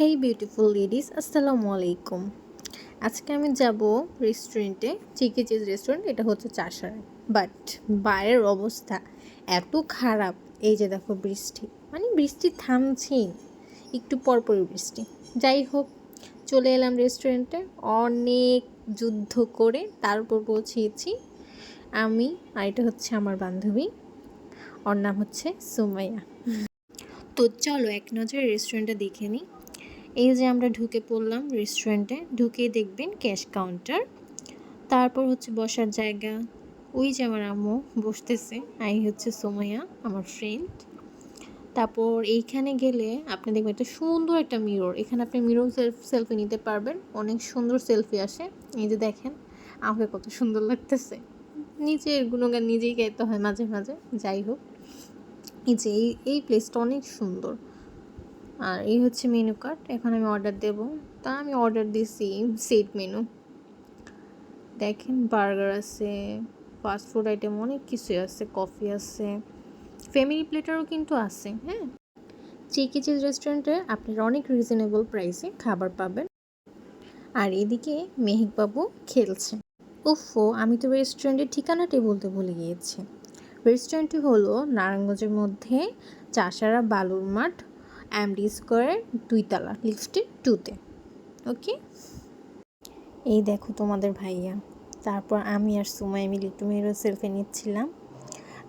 হেই beautiful ladies আসসালামু আলাইকুম। আজকে আমি যাব রেস্টুরেন্টে চিকি চিজ রেস্টুরেন্ট এটা হচ্ছে চাষারায় বাট বাইরের অবস্থা এত খারাপ। এই যে দেখো বৃষ্টি। মানে বৃষ্টি থামছেই। একটু পরপরই বৃষ্টি। যাই হোক, চলে এলাম রেস্টুরেন্টে অনেক যুদ্ধ করে তারপর পৌঁছিয়েছি আমি আর এটা হচ্ছে আমার বান্ধবী। ওর নাম হচ্ছে সুমাইয়া। তো চলো এক নজরে রেস্টুরেন্টটা দেখে নিই। এই যে আমরা ঢুকে পড়লাম রেস্টুরেন্টে ঢুকেই দেখবেন ক্যাশ কাউন্টার তারপর হচ্ছে বসার জায়গা। ওই যে আমার আম্মু বসতেছে, আই হচ্ছে সোমাইয়া, আমার ফ্রেন্ড তারপর এইখানে গেলে আপনি দেখবেন একটা সুন্দর একটা মিরর এখানে আপনি মিরর সেলফ সেলফি নিতে পারবেন, অনেক সুন্দর সেলফি আসে। এই যে দেখেন, আমাকে কত সুন্দর লাগতেছে। নিজের গুণগান নিজেই গাইতে হয় মাঝে মাঝে, যাই হোক। এই যে এই এই প্লেসটা অনেক সুন্দর। আর এই হচ্ছে মেনু কার্ড এখন আমি অর্ডার দেব। তা আমি অর্ডার দিছি সেট মেনু দেখেন বার্গার আছে ফাস্ট ফুড আইটেম অনেক কিছুই আছে কফি আছে ফ্যামিলি প্লেটারও কিন্তু আছে হ্যাঁ? চিকি চিজ রেস্টুরেন্টে আপনারা অনেক রিজনেবল প্রাইসে খাবার পাবেন। আর এদিকে মেহেকবাবু খেলছে। উফো আমি তো রেস্টুরেন্টের ঠিকানাটাই বলতে ভুলে গিয়েছি। রেস্টুরেন্টটি হলো নারায়ণগঞ্জের মধ্যে চাষারা বালুর মাঠ এমডি স্কোয়ারের দুইতলা লিফটে টুতে, ওকে? এই দেখো তোমাদের ভাইয়া। তারপর আমি আর সুমাই মিলে একটু মেয়েরও সেলফি নিচ্ছিলাম।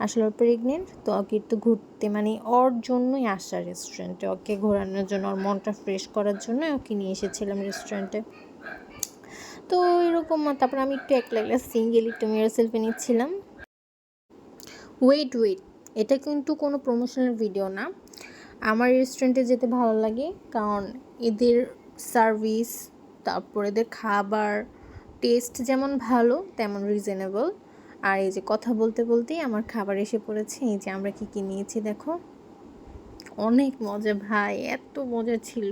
আসলে প্রেগনেন্ট তো ওকে একটু ঘুরতে মানে ওর জন্যই আসা রেস্টুরেন্টে ওকে ঘোরানোর জন্য, ওর মনটা ফ্রেশ করার জন্য ওকে নিয়ে এসেছিলাম রেস্টুরেন্টে তো এরকম, তারপর আমি একটু একলা একলা সিঙ্গেল একটু মেয়ের সেলফি নিচ্ছিলাম। ওয়েট ওয়েট এটা কিন্তু কোনো প্রমোশনাল ভিডিও না। আমার রেস্টুরেন্টে যেতে ভালো লাগে, কারণ এদের সার্ভিস তারপর এদের খাবার টেস্ট যেমন ভালো, তেমন রিজনেবল আর এই যে কথা বলতে বলতেই আমার খাবার এসে পড়েছে, এই যে আমরা কী কী নিয়েছি দেখো। অনেক মজা ভাই, এত মজা ছিল।